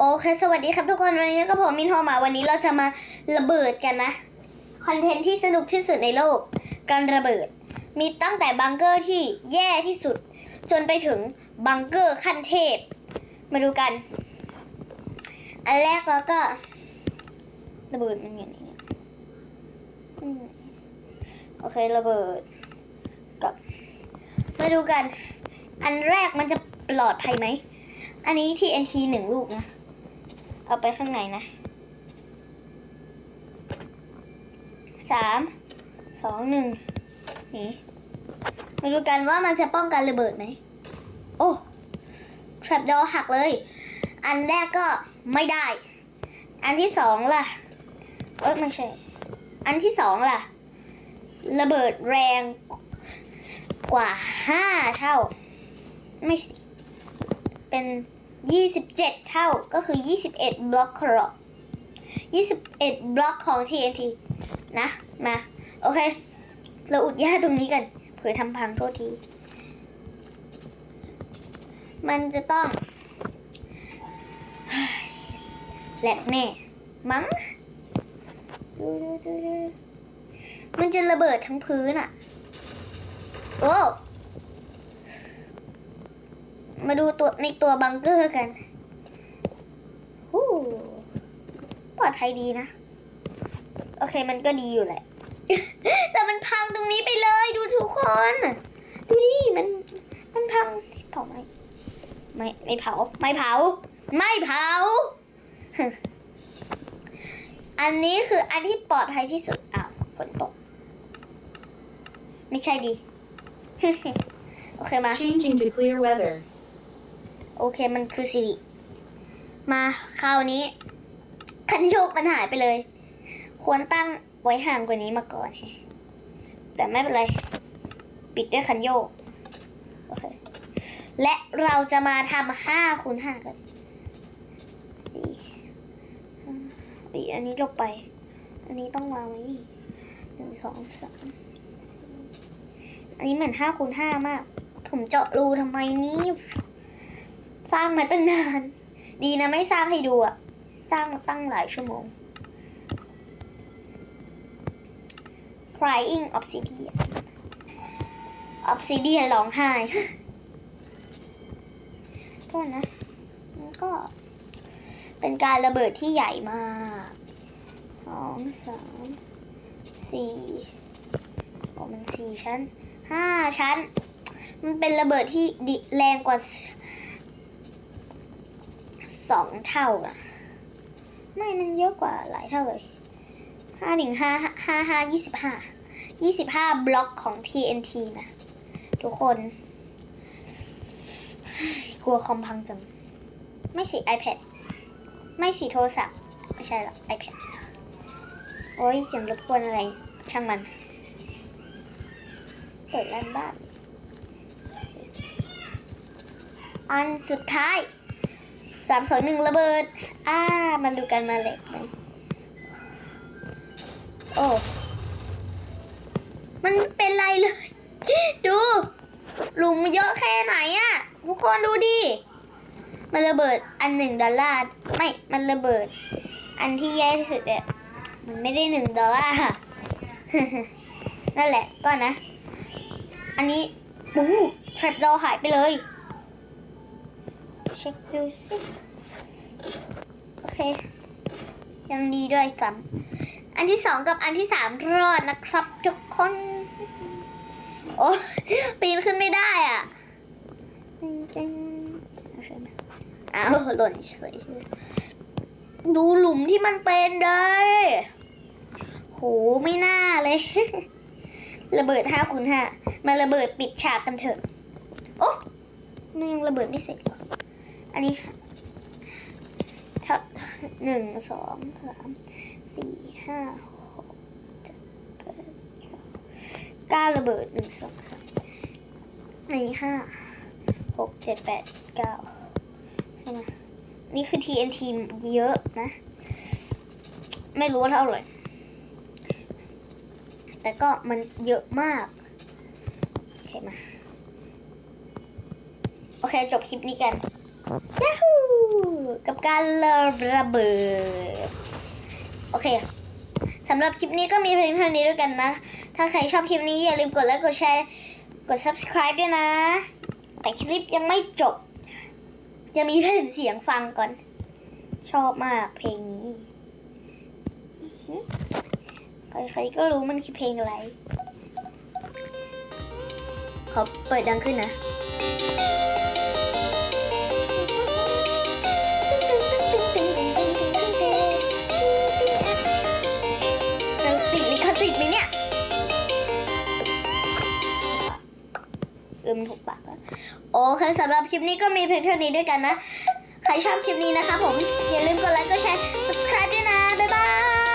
โอเค สวัสดีครับทุกคนวันนี้ก็ผมมินโฮมาวันนี้เราจะมาระเบิดกันนะคอนเทนต์ที่สนุกที่สุดในโลก การระเบิด มีตั้งแต่บังเกอร์ที่แย่ที่สุด จนไปถึงบังเกอร์ขั้นเทพ มาดูกัน อันแรกเราก็ระเบิดมันอย่างนี้โอเคระเบิดกับมาดูกัน อันแรกมันจะปลอดภัยไหมอันนี้ TNT หนึ่งลูกนะ เอาไปข้างในนะสามสองหนึ่งนี่มาดูกันว่ามันจะป้องกันระเบิดไหม โอ้ trap door หักเลย อันแรกก็ไม่ได้ อันที่สองล่ะเอ้ยไม่ใช่ อันที่สองล่ะ ระเบิดแรงกว่าห้าเท่า ไม่เป็น ยี่สิบเจ็ดเท่าก็คือยี่สิบเอ็ดบล็อกครอยี่สิบเอ็ดบล็อกของ TNT นะ มา โอเค เราอุดหญ้าตรงนี้กันเผื่อทำพังโทษที มันจะต้อง แหลกแน่ มั้งดูดูดูมันจะระเบิดทั้งพื้นอะ โอ้ มาดูตัวในตัวบังเกอร์กันฮู้ปลอดภัยดีนะ โอเคมันก็ดีอยู่แหละ แต่มันพังตรงนี้ไปเลยดูทุกคน ดูดิมัน มันพังเผาไหมไม่ไม่เผา ไม่เผา ไม่เผา อันนี้คืออันที่ปลอดภัยที่สุดอ้าวฝนตก ไม่ใช่ดีโอเคมา Changing to clear weather. โอเคมันคือสิริมาคราวนี้ คันโยกมันหายไปเลย ควรตั้งไว้ห่างกว่านี้มาก่อน แต่ไม่เป็นไร ปิดด้วยคันโยก โอเค และเราจะมาทำห้าคูณห้ากันอีอีอันนี้ลบไป อันนี้ต้องวางไว้นี่หนึ่งสองสามอันนี้เหมือนห้าคูณห้ามาก ผมเจาะรูทำไมนี่ สร้างมาตั้งนาน ดีนะไม่สร้างให้ดูอะสร้างมาตั้งหลายชั่วโมง crying obsidian obsidian ร้องไห้ก็นะมันก็เป็นการระเบิดที่ใหญ่มากสองสามสี่โอ้มันสี่ชั้นห้าชั้น มันเป็นระเบิดที่ดแรงกว่า สองเท่าอะไม่มันเยอะกว่าหลายเท่าเลยห้าหนึ่งห้าห้าห้ายี่สิบห้ายี่สิบห้าบล็อกของ TNT นะ ทุกคน กลัวคอมพังจัง ไม่สิ iPad ไม่สิโทรศัพท์ ไม่ใช่หรอก iPad โอ้ยเสียงรบกวนอะไร ช่างมัน เปิดร้านบ้าน อันสุดท้าย สามสองหนึ่งระเบิด อ่า มันดูกันมาเลยมันโอ้ มันเป็นไรเลย ดู หลุมเยอะแค่ไหนอะทุกคนดูดิ มันระเบิดอันหนึ่งดอลลาร์ ไม่ มันระเบิด อันที่แย่ที่สุดเนี่ยมันไม่ได้หนึ่งดอลลาร์นั่นแหละก็นะ อันนี้ปูทรัพดอหายไปเลย เช็คดูสิโอเค ยังดีด้วยซ้ำอันที่สองกับอันที่สามรอดนะครับ ทุกคน โอ้ปีนขึ้นไม่ได้อะจริงๆเอาใช่ไหมอ้าวหล่นเฉยดูหลุมที่มันเป็นเลยโหไม่น่าเลย ระเบิดห้าคูณห้ามาระเบิดปิดฉากกันเถอะ โอ้มันยังระเบิดไม่เสร็จ อันนี้ถ้าหนึ่งสองสามสี่ห้าหกเจ็ดแปดเก้าก้าระเบิดหนึ่งสองสามอันนี้ห้าหกเจ็ดแปดเก้าใช่ไหมนี่คือ TNT เยอะนะ ไม่รู้ว่าเท่าไหร่แต่ก็มันเยอะมากโอเคมา โอเค จบคลิปนี้กัน ยาฮูกับการระเบิด โอเคสำหรับคลิปนี้ก็มีเพียงเท่านี้ด้วยกันนะ ถ้าใครชอบคลิปนี้อย่าลืมกดไลค์ กดแชร์ กด subscribe ด้วยนะ แต่คลิปยังไม่จบ จะมีแผ่นเสียงฟังก่อน ชอบมากเพลงนี้ ใครๆก็รู้มันคือเพลงอะไร ขอเปิดดังขึ้นนะ อิมถูกปากแล้วโอเคสำหรับคลิปนี้ก็มีเพียงเท่านี้ด้วยกันนะ ใครชอบคลิปนี้นะคะผม อย่าลืมกดไลค์กดแชร์ subscribe ด้วยนะ บ๊ายบาย